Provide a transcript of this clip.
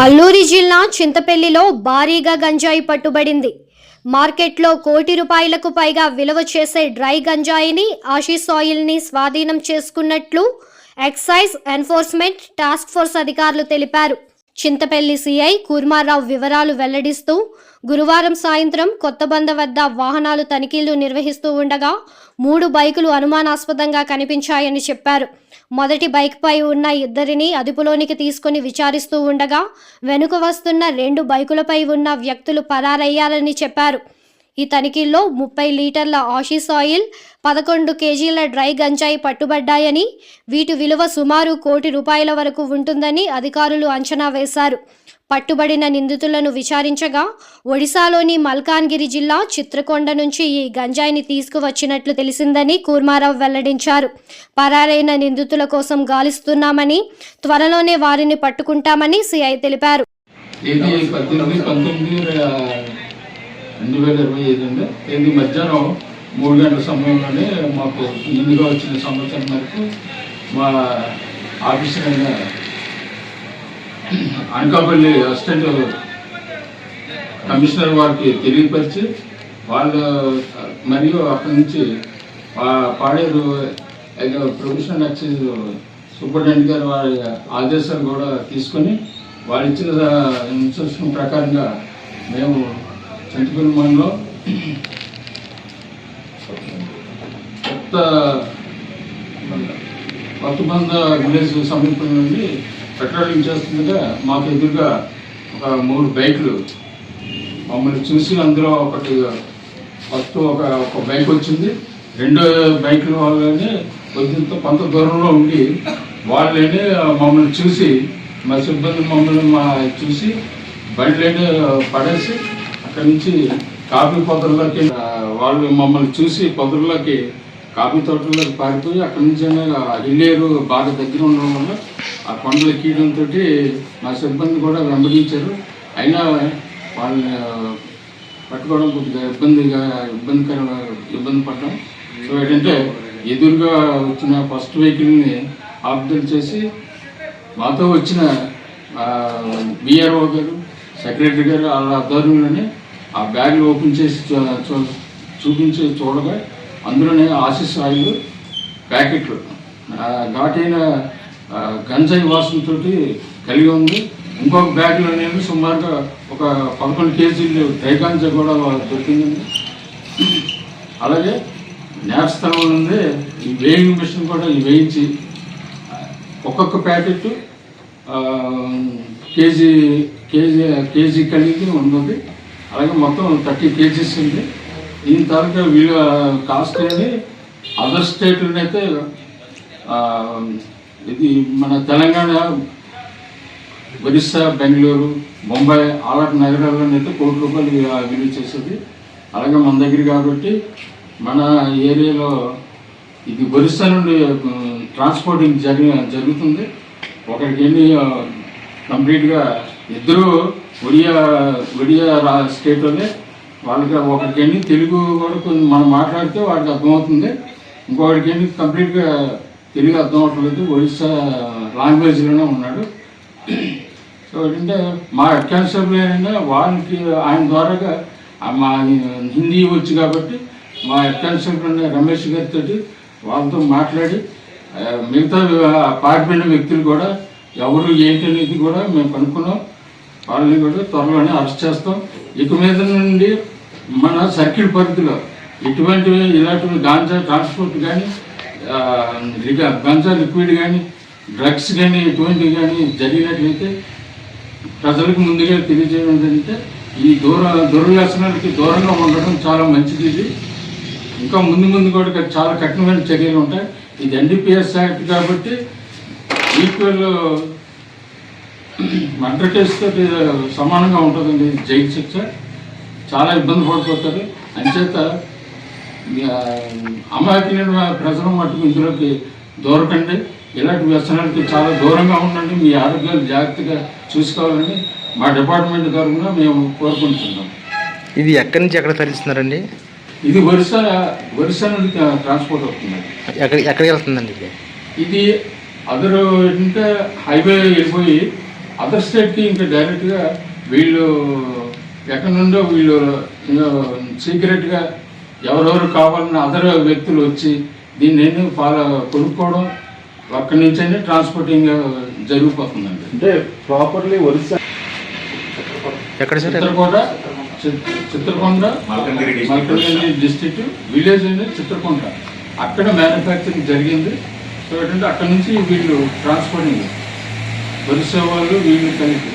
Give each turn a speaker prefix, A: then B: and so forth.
A: అల్లూరి జిల్లా చింతపల్లిలో భారీగా గంజాయి పట్టుబడింది. మార్కెట్లో కోటి రూపాయలకు పైగా విలువ చేసే డ్రై గంజాయిని ఆశీస్ ఆయిల్ని స్వాధీనం చేసుకున్నట్లు ఎక్సైజ్ ఎన్ఫోర్స్మెంట్ టాస్క్ ఫోర్స్ అధికారులు తెలిపారు. చింతపల్లి సిఐ కూర్మారావు వివరాలు వెల్లడిస్తూ గురువారం సాయంత్రం కొత్తబంద వద్ద వాహనాలు తనిఖీలు నిర్వహిస్తూ ఉండగా మూడు బైకులు అనుమానాస్పదంగా కనిపించాయని చెప్పారు. మొదటి బైక్పై ఉన్న ఇద్దరిని అదుపులోనికి తీసుకుని విచారిస్తూ ఉండగా వెనుక వస్తున్న రెండు బైకులపై ఉన్న వ్యక్తులు పరారయ్యారని చెప్పారు. ఈ తనిఖీల్లో ముప్పై లీటర్ల ఆషిస్ ఆయిల్ పదకొండు కేజీల డ్రై గంజాయి పట్టుబడ్డాయని వీటి విలువ సుమారు కోటి రూపాయల వరకు ఉంటుందని అధికారులు అంచనా వేశారు. పట్టుబడిన నిందితులను విచారించగా ఒడిశాలోని మల్కాన్గిరి జిల్లా చిత్రకొండ నుంచి ఈ గంజాయిని తీసుకువచ్చినట్లు తెలిసిందని కూర్మారావు వెల్లడించారు. పరారైన నిందితుల కోసం గాలిస్తున్నామని త్వరలోనే వారిని పట్టుకుంటామని సిఐ తెలిపారు.
B: రెండు వేల ఇరవై ఐదు అండి. మధ్యాహ్నం మూడు గంటల సమయంలోనే మాకు ముందుగా వచ్చిన సమాచారం మేరకు మా ఆఫీసర్ అయిన అనకాపల్లి అసిస్టెంట్ కమిషనర్ వారికి తెలియపరిచి వాళ్ళు మరియు అక్కడి నుంచి పాడేరు ప్రొఫెషనల్ ఎక్సైజ్ సూపరింటెండెంట్ గారు వారి ఆదేశాలు కూడా తీసుకొని వారు ఇచ్చిన ఇన్స్ట్రక్షన్ ప్రకారంగా మేము చంటిపల్లి మండలం కొత్త కొత్తబంద విలేజ్ సమీపం నుండి పెట్రోలింగ్ చేస్తుండగా మాకు ఎదురుగా ఒక మూడు బైకులు. మమ్మల్ని చూసి అందులో ఒకటి ఫస్ట్ ఒక ఒక బైక్ వచ్చింది. రెండో బైకుల వాళ్ళని కొద్దింత కొంత దూరంలో ఉండి వాళ్ళని మమ్మల్ని చూసి మా సిబ్బంది మమ్మల్ని మా చూసి బండ్లని పడేసి అక్కడి నుంచి కాఫీ పొదల్లోకి వాళ్ళు మమ్మల్ని చూసి పొదల్లోకి కాఫీ తోటల్లోకి పారిపోయి అక్కడి నుంచి హిల్లేరు బాగా దగ్గర ఉండడం వల్ల ఆ కొండలు ఎక్కియడంతో మా సిబ్బంది కూడా వెంబడించారు. అయినా వాళ్ళని పట్టుకోవడం కొద్దిగా ఇబ్బందిగా ఇబ్బందికర ఇబ్బంది పడ్డాం. సో ఏంటంటే ఎదురుగా వచ్చిన ఫస్ట్ వెహికల్ని ఆబ్జర్వ్ చేసి మాతో వచ్చిన బిఆర్ఓ గారు సెక్రటరీ గారు వాళ్ళ ఆధ్వర్యంలోనే ఆ బ్యాగ్లు ఓపెన్ చేసి చూపించి చూడగా అందులోనే ఆశీస్ ఆయిల్ ప్యాకెట్లు ఘాటైన గంజాయి వాసనతో కలిగి ఉంది. ఇంకొక బ్యాగ్లోనేమో సుమారుగా ఒక పదకొండు కేజీలు డ్రై కూడా దొరికిందండి అలాగే నేరస్థలం నుండి ఈ వేయింగ్ మిషన్ కూడా వేయించి ఒక్కొక్క ప్యాకెట్ కేజీ కేజీ కేజీ కలిగి ఉన్నది. అలాగే మొత్తం థర్టీ కేజీస్ ఉంది. దీని తాలూకా విలువ కాస్ట్ అనేది అదర్ స్టేట్లనైతే అయితే ఇది మన తెలంగాణ ఒరిస్సా బెంగళూరు బొంబాయి అలాంటి నగరాల్లోనైతే కోటి రూపాయలు వి- విలువ చేసేది. అలాగే మన దగ్గర కాబట్టి మన ఏరియాలో ఇది ఒరిస్సా నుండి ట్రాన్స్పోర్టింగ్ జరి జరుగుతుంది. ఒకరికి ఎన్ని కంప్లీట్గా ఇద్దరు ఒడియా ఒడియా రా స్టేట్లోనే వాళ్ళకి ఒకరికి ఎన్ని తెలుగు కూడా కొంచెం మనం మాట్లాడితే వాడికి అర్థమవుతుంది. ఇంకొకరికి ఎన్ని కంప్లీట్గా తెలుగు అర్థం అవట్లేదు ఒరిస్సా లాంగ్వేజ్లోనే ఉన్నాడు. సో ఏంటంటే మా హెడ్ అయినా వాళ్ళకి ఆయన ద్వారాగా మా హిందీ వచ్చు కాబట్టి మా హెడ్ ఉన్న రమేష్ గారితో వాళ్ళతో మాట్లాడి మిగతా ఆ, వ్యక్తులు కూడా ఎవరు ఏంటి అనేది కూడా మేము కనుక్కున్నాం. వాళ్ళని కూడా త్వరలోనే అరెస్ట్ చేస్తాం. ఇక మీద నుండి మన సర్కిల్ పరిధిలో ఇటువంటి ఇలాంటి గాంజా ట్రాన్స్పోర్ట్ కానీ బంజా లిక్విడ్ కానీ డ్రగ్స్ కానీ ఎటువంటివి కానీ జరిగినట్లయితే ప్రజలకు ముందుగా తెలియజేయడం ఏంటంటే ఈ దూర దుర్వ్యసనాలకి దూరంగా ఉండడం చాలా మంచిది ఇది. ఇంకా ముందు ముందు కూడా చాలా కఠినమైన చర్యలు ఉంటాయి. ఇది ఎన్డీపీఎస్ యాక్ట్ కాబట్టి ఈక్వల్ మర్డర్ కేసుతో సమానంగా ఉంటుందండి జైలు శిక్ష. చాలా ఇబ్బంది పడిపోతారు. అంచేత ఆ, అమాయకులైన ప్రజలు మటుకు ఇందులోకి దూరకండి. ఇలాంటి వ్యసనాలకి చాలా దూరంగా ఉండండి. మీ ఆరోగ్యాలు జాగ్రత్తగా చూసుకోవాలని మా డిపార్ట్మెంట్ తరఫున మేము కోరుకుంటున్నాం.
C: ఇది ఎక్కడి నుంచి ఎక్కడ తరలిస్తున్నారండి?
B: ఇది ఒరిస్సా ఒరిస్సా నుండి ట్రాన్స్పోర్ట్ అవుతుంది
C: ఎక్కడ ఎక్కడికి వెళ్తుందండి ఇది?
B: ఇది అదరు ఏంటంటే హైవే వెళ్ళిపోయి అదర్ స్టేట్కి ఇంకా డైరెక్ట్గా వీళ్ళు ఎక్కడి నుండో వీళ్ళు సీక్రెట్గా ఎవరెవరు కావాలన్న అదర్ వ్యక్తులు వచ్చి దీన్ని నేను ఫాలో కొనుక్కోవడం అక్కడి నుంచైనా ట్రాన్స్పోర్టింగ్ జరిగిపోతుందండి.
D: అంటే ప్రాపర్లీ ఒరిస్సా
C: ఎక్కడ
B: చిత్రకోట చిత్రకొండ. మల్కంగిరి డిస్ట్రిక్ట్ విలేజ్ అనేది చిత్రకొండ. అక్కడ మ్యానుఫ్యాక్చరింగ్ జరిగింది. సో ఏంటంటే అక్కడ నుంచి వీళ్ళు ట్రాన్స్పోర్టింగ్ ఒరిస్సా వాళ్ళు వీళ్ళు కలిపి.